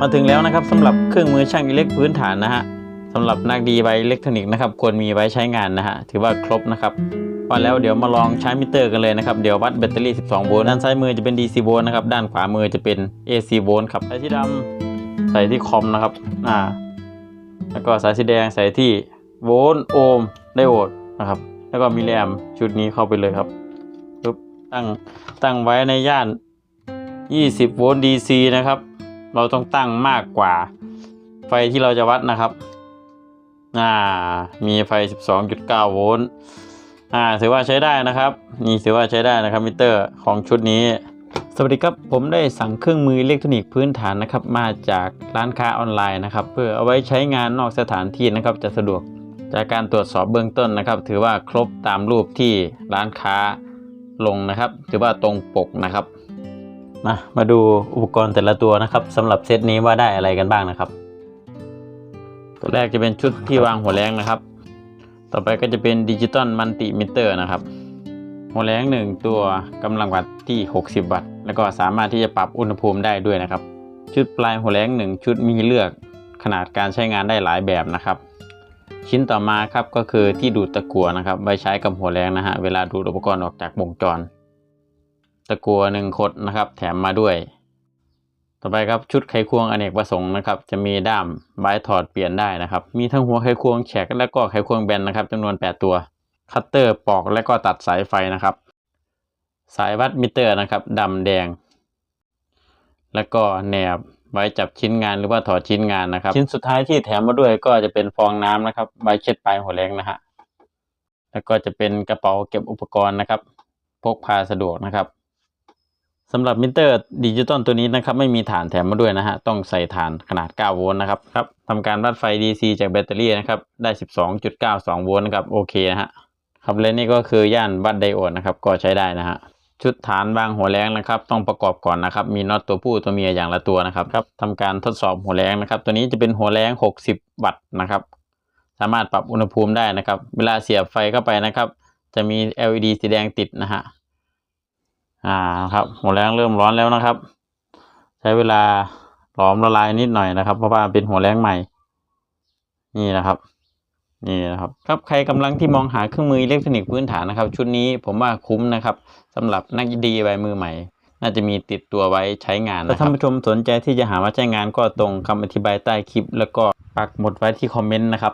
มาถึงแล้วนะครับสำหรับเครื่องมือช่างอิเล็กพื้นฐานนะฮะสำหรับนักดีไวอิเล็กทรอนิกส์นะครับควรมีไว้ใช้งานนะฮะถือว่าครบนะครับว่าแล้วเดี๋ยวมาลองใช้มิเตอร์กันเลยนะครับเดี๋ยววัดแบตเตอรี่ 12 โวลต์ด้านซ้ายมือจะเป็น DC โวลต์นะครับด้านขวามือจะเป็น AC โวลต์ครับสายที่ดำใส่ที่คอมนะครับอ่าแล้วก็สายสีแดงใส่ที่โวลต์โอห์มไดโอดนะครับแล้วก็มิลลิแอมชุดนี้เข้าไปเลยครับปึ๊บตั้งตั้งไว้ในย่าน 20 โวลต์ DC นะครับ เราต้องตั้งมากกว่า ไฟที่เราจะวัดนะครับอ่ามีไฟ 12.9 โวลต์อ่าถือว่าใช้ได้นะครับ นี่ถือว่าใช้ได้นะครับมิเตอร์ของชุดนี้ สวัสดีครับผมได้สั่งเครื่องมืออิเล็กทรอนิกส์พื้นฐานนะครับ มาจากร้านค้าออนไลน์นะครับ เพื่อเอาไว้ใช้งานนอกสถานที่นะครับจะสะดวกจากการตรวจสอบเบื้องต้นนะครับ ถือว่าครบตามรูปที่ร้านค้าลงนะครับ ถือว่าตรงปกนะครับ มามาดูอุปกรณ์แต่ละตัวนะครับสำหรับเซตนี้ว่าได้อะไรกันบ้างนะครับ ตัวแรกจะเป็นชุดที่วางหัวแรงนะครับ ต่อไปก็จะเป็นดิจิตอลมัลติมิเตอร์นะครับ หัวแรงหนึ่งตัวกำลังวัตต์ที่ 60 วัตต์ แล้วก็สามารถที่จะปรับอุณหภูมิได้ด้วยนะครับ ชุดปลายหัวแรงหนึ่งชุดมีเลือกขนาดการใช้งานได้หลายแบบนะครับ ชิ้นต่อมาครับก็คือที่ดูดตะกั่วนะครับ ไว้ใช้กับหัวแรงนะฮะเวลาดูดอุปกรณ์ออกจากวงจร ตะกัวหนึ่งขดนะครับ แถมมาด้วย ต่อไปครับชุดไขควงอเนกประสงค์นะครับ จะมีด้ามไว้ถอดเปลี่ยนได้นะครับ มีทั้งหัวไขควงแฉกและก็ไขควงแบนนะครับจำนวน 8 ตัว คัตเตอร์ปอกและก็ตัดสายไฟนะครับ สายวัดมิเตอร์นะครับดำแดง แล้วก็แหนบไว้จับชิ้นงานหรือว่าถอดชิ้นงานนะครับ ชิ้นสุดท้ายที่แถมมาด้วยก็จะเป็นฟองน้ำนะครับไว้เช็ดปลายหัวแรงนะฮะแล้วก็จะเป็นกระเป๋าเก็บอุปกรณ์นะครับ พกพาสะดวกนะครับ สำหรับมิเตอร์ดิจิตอลตัวนี้นะครับไม่มีฐานแถมมาด้วยนะฮะต้องใส่ฐานขนาด 9 โวลต์นะครับครับทำการวัดไฟ DC จากแบตเตอรี่นะครับได้ 12.92 โวลต์นะครับโอเคนะฮะครับและนี่ก็คือย่านวัดไดโอดนะครับก็ใช้ได้นะฮะชุดฐานวางหัวแรงนะครับ ต้องประกอบก่อนนะครับ มีน็อตตัวผู้ตัวเมียอย่างละตัวนะครับครับทำการทดสอบหัวแรงนะครับ ตัวนี้จะเป็นหัวแรง 60 วัตต์นะครับ สามารถปรับอุณหภูมิได้นะครับ เวลาเสียบไฟเข้าไปนะครับ จะมี LED สีแดงติดนะฮะ อ่าครับหัวแรงเริ่มร้อนแล้วนะครับ ใช้เวลาหลอมละลายนิดหน่อยนะครับ เพราะว่าเป็นหัวแรงใหม่ นี่นะครับนี่นะครับครับใครกำลังที่มองหาเครื่องมืออิเล็กทรอนิกส์พื้นฐานนะครับ ชุดนี้ผมว่าคุ้มนะครับสำหรับนักดีไวมือใหม่ น่าจะมีติดตัวไว้ใช้งานนะถ้าท่านผู้ชมสนใจที่จะหาว่าใช้งานก็ตรงคำอธิบายใต้คลิป แล้วก็ปักหมุดไว้ที่คอมเมนต์นะครับ